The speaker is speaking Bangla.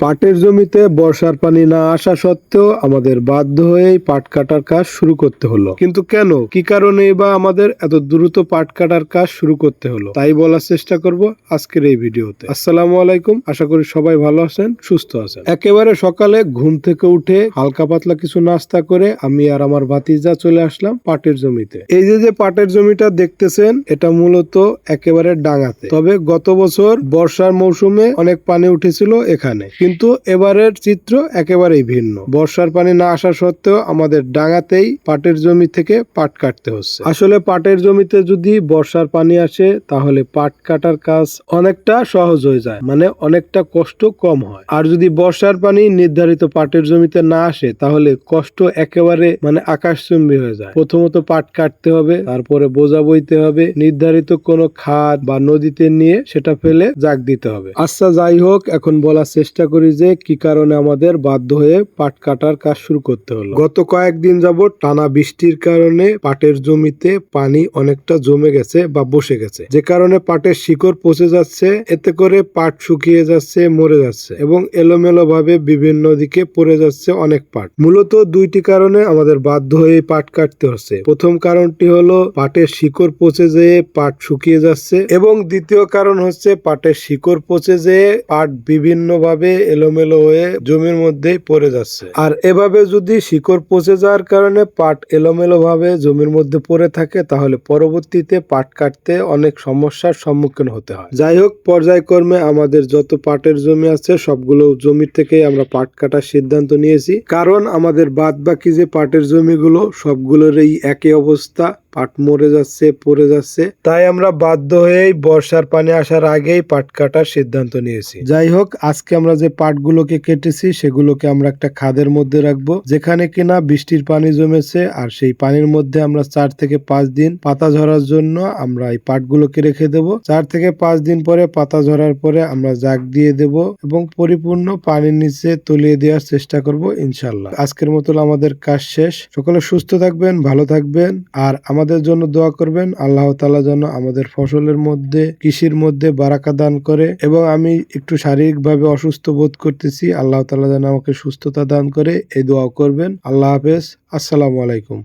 পাটের জমিতে বর্ষার পানি না আসা সত্ত্বেও আমাদের বাধ্য হয়েই পাট কাটার কাজ শুরু করতে হলো। কিন্তু কেন? কি কারণে বা আমাদের এত দ্রুত পাট কাটার কাজ শুরু করতে হলো? তাই বলার চেষ্টা করব আজকের এই ভিডিওতে। আসসালামু আলাইকুম। আশা করি সবাই ভালো আছেন, সুস্থ আছেন। একেবারে সকালে ঘুম থেকে উঠে হালকা পাতলা কিছু নাস্তা করে আমি আর আমার ভাতিজা চলে আসলাম পাটের জমিতে। এই যে যে পাটের জমিটা দেখতেছেন, এটা মূলত একেবারে ডাঙাতে। তবে গত বছর বর্ষার মৌসুমে অনেক পানি উঠেছিল এখানে। কিন্তু এবারের চিত্র একেবারেই ভিন্ন। বর্ষার পানি না আসা সত্ত্বেও আমাদের ডাঙাতেই পাটের জমি থেকে পাট কাটতে হচ্ছে। আসলে পাটের জমিতে যদি বর্ষার পানি আসে, তাহলে পাট কাটার কাজ অনেকটা সহজ হয়ে যায় মানে অনেকটা কষ্ট কম হয়। আর যদি বর্ষার পানি নির্ধারিত পাটের জমিতে না আসে, তাহলে কষ্ট একেবারে মানে আকাশচুম্বী হয়ে যায়। প্রথমত পাট কাটতে হবে, তারপরে বোঝা বইতে হবে, নির্ধারিত কোনো খাদ বা নদীতে নিয়ে সেটা ফেলে জাগ দিতে হবে। আচ্ছা যাই হোক, এখন বলার চেষ্টা করি। যে কি কারণে আমাদের বাধ্য হয়ে পাট কাটার কাজ শুরু করতে হলো। গত কয়েকদিন যাবত টানা বৃষ্টির কারণে পাটের জমিতে পানি অনেকটা জমে গেছে বা বসে গেছে। যে কারণে পাটের শিকড় পচে যাচ্ছে, এতে করে পাট শুকিয়ে যাচ্ছে, মরে যাচ্ছে এবং এলোমেলো ভাবে বিভিন্ন দিকে পড়ে যাচ্ছে অনেক পাট। মূলত দুইটি কারণে আমাদের বাধ্য হয়ে পাট কাটতে হচ্ছে। প্রথম কারণটি হলো পাটের শিকড় পচে যেয়ে পাট শুকিয়ে যাচ্ছে এবং দ্বিতীয় কারণ হচ্ছে পাটের শিকড় পচে যেয়ে পাট বিভিন্ন ভাবে এলোমেলো হয়ে জমির মধ্যেই পড়ে যাচ্ছে। আর এভাবে যদি শিকড় পচে যাওয়ার কারণে পাট এলোমেলো ভাবে জমির মধ্যে পড়ে থাকে, তাহলে পরবর্তীতে পাট কাটতে অনেক সমস্যার সম্মুখীন হতে হয়। যাই হোক, পর্যায়ক্রমে আমাদের যত পাটের জমি আছে, সবগুলো জমি থেকে আমরা পাট কাটার সিদ্ধান্ত নিয়েছি। কারণ আমাদের বাদ বাকি যে পাটের জমিগুলো সবগুলোর এই একই অবস্থা। পাট মরে যাচ্ছে, পড়ে যাচ্ছে। তাই আমরা বাধ্য হয়েই বর্ষার পানি আসার আগেই পাট কাটার সিদ্ধান্ত নিয়েছি। যাই হোক, আজকে আমরা যে পাটগুলোকে কেটেছি, সেগুলোকে আমরা একটা খাদের মধ্যে রাখব, যেখানে কিনা বৃষ্টির পানি জমেছে, আর সেই পানির মধ্যে আমরা চার থেকে পাঁচ দিন পাতা ঝরার জন্য আমরা এই পাটগুলোকে রেখে দেব। চার থেকে পাঁচ দিন পরে পাতা ঝরার পরে আমরা জাগ দিয়ে দেব এবং পরিপূর্ণ পানির নিচে তলিয়ে দেওয়ার চেষ্টা করব ইনশাল্লাহ আজকের মতো আমাদের কাজ শেষ। সকলে সুস্থ থাকবেন, ভালো থাকবেন, আর আমাদের জন্য দোয়া করবেন। আল্লাহ তালা যেন আমাদের ফসলের মধ্যে, কৃষির মধ্যে বারাকা দান করে এবং আমি একটু শারীরিকভাবে অসুস্থ বোধ করতেছি। আল্লাহ তালা যেন আমাকে সুস্থতা দান করে, এই দোয়া করবেন। আল্লাহ হাফেজ। আসসালামু আলাইকুম।